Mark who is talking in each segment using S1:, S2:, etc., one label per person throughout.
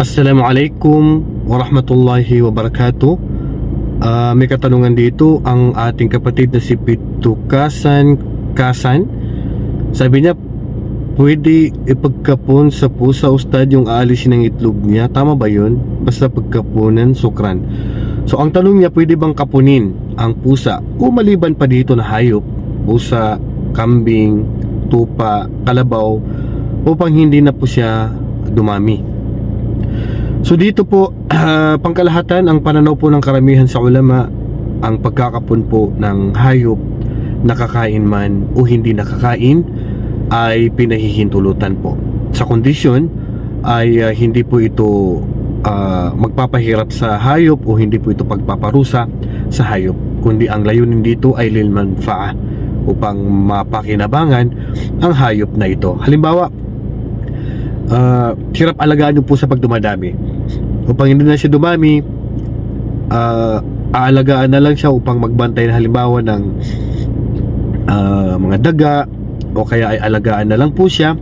S1: Assalamualaikum warahmatullahi wabarakatuh. Ah, may katanungan dito ang ating kapatid na si Pito Kasan Kasan. Sabi niya, pwede ipagkapon sa pusa ustad yung aalisin ng itlog niya. Tama ba yun? Basta pagkapunan, sukran. So ang tanong niya, pwede bang kapunin ang pusa o maliban pa dito na hayop, pusa, kambing, tupa, kalabaw, upang hindi na po siya dumami. So dito po, pangkalahatan ang pananaw po ng karamihan sa ulama ang pagkakapon po ng hayop nakakain man o hindi nakakain ay pinahihintulutan po. Sa kondisyon ay ah, hindi po ito ah, magpapahirap sa hayop o hindi po ito pagpaparusa sa hayop kundi ang layunin dito ay lilmanfaa upang mapakinabangan ang hayop na ito. Halimbawa, ah, hirap alagaan nyo po sa pagdumadami. Upang hindi na siya dumami, ah, aalagaan na lang siya upang magbantay na halimbawa ng ah, mga daga o kaya ay alagaan na lang po siya.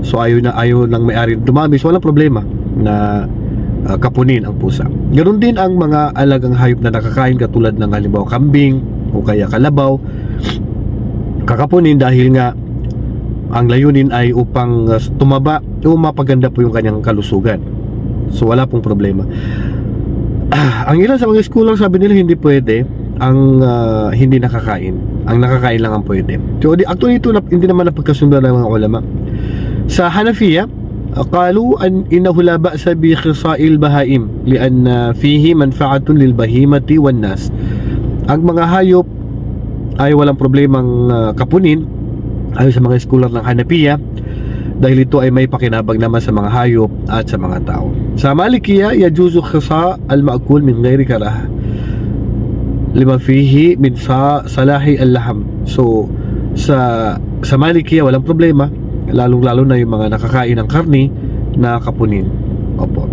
S1: So ayaw na ayaw ng may-ari dumami, so walang problema na ah, kapunin ang pusa. Ganoon din ang mga alagang hayop na nakakain katulad ng halimbawa kambing o kaya kalabaw. Kakapunin dahil nga ang layunin ay upang uh, tumaba o mapaganda po yung kanyang kalusugan. So wala pong problema. Ah, ang ilan sa mga scholar sabi nila hindi pwede ang ah, hindi nakakain. Ang nakakain lang ang pwede. So di- actually ito na, hindi naman napagkasundan ng mga ulama. Sa Hanafiya, ah, قالوا أن إنه لا بأس بخصاء البهائم لأن فيه منفعة للبهيمة والناس ang mga hayop ay walang problemang ah, kapunin ayon sa mga scholar ng Hanapiya dahil ito ay may pakinabang naman sa mga hayop at sa mga tao. Sa Malikiya, yajuzu khisa al-ma'kul min ghairi karaha. Lima fihi min sa salahi al-laham. So, sa sa Malikiya walang problema, lalong-lalo na yung mga nakakain ng karni na kapunin. Opo.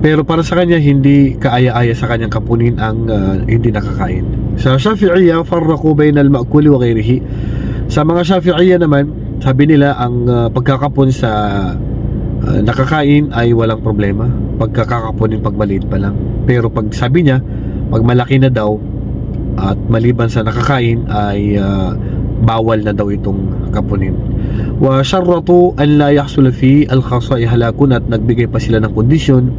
S1: Pero para sa kanya, hindi kaaya-aya sa kanyang kapunin ang ah, hindi nakakain. Sa Shafi'iyya, farraqu bayna al-ma'kuli wa ghairihi. Sa mga Shafi'iyya naman, sabi nila ang ah, pagkakapon sa ah, nakakain ay walang problema. Pagkakakaponin pag maliit pa lang. Pero pag sabi niya, pag malaki na daw at maliban sa nakakain ay ah, bawal na daw itong kapunin. Wa syarratu an la yahsul fi al-khasa'i halakun at nagbigay pa sila ng kondisyon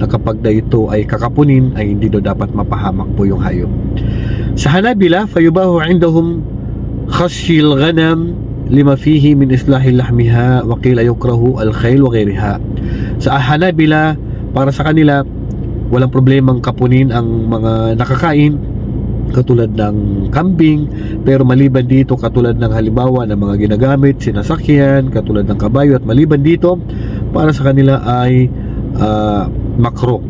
S1: na kapag na ito ay kakapunin ay hindi daw dapat mapahamak po yung hayop. Sa Hanabila, fayubahu indahum lima fihi min islahi lahmiha wa qila yukrahu al khayl wa ghayriha. Sa Hanabila para sa kanila walang problemang kapunin ang mga nakakain katulad ng kambing pero maliban dito katulad ng halimbawa ng mga ginagamit, sinasakyan katulad ng kabayo at maliban dito para sa kanila ay uh, makro.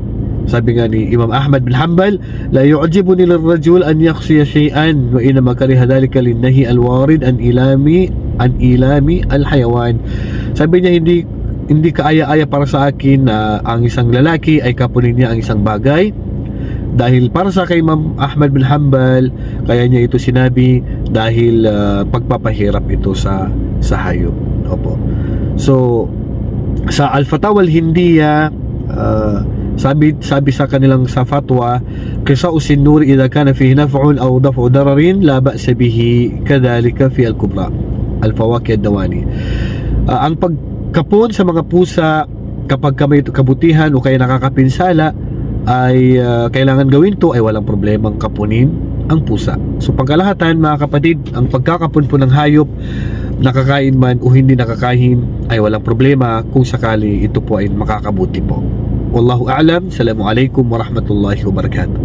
S1: Sabi nga ni Imam Ahmad bin Hanbal la yu'jibu nila rajul an yakhsiya shay'an wa inama kariha dhalika linnahi alwarid an ilami an ilami al hayawan. Sabi niya hindi hindi kaaya-aya para sa akin na ang isang lalaki ay kapunin niya ang isang bagay. Dahil para sa kay Ma'am Ahmad bin Hanbal kaya niya ito sinabi dahil uh, pagpapahirap ito sa sa hayop. Opo. So sa Al Fatawal Hindiya uh, ah, sabi sabi sa kanilang sa fatwa kisa usin nur idha kana fihi naf'un aw daf'u dararin la ba'sa bihi kadhalika fi al kubra al-fawakih ad-dawani Ah, ang pagkapon sa mga pusa kapag ka may kabutihan o kaya nakakapinsala ay ah, kailangan gawin to ay walang problemang kapunin ang pusa. So pagkalahatan mga kapatid, ang pagkakapon po ng hayop nakakain man o hindi nakakain ay walang problema kung sakali ito po ay makakabuti po. Wallahu a'lam. Assalamualaikum warahmatullahi wabarakatuh.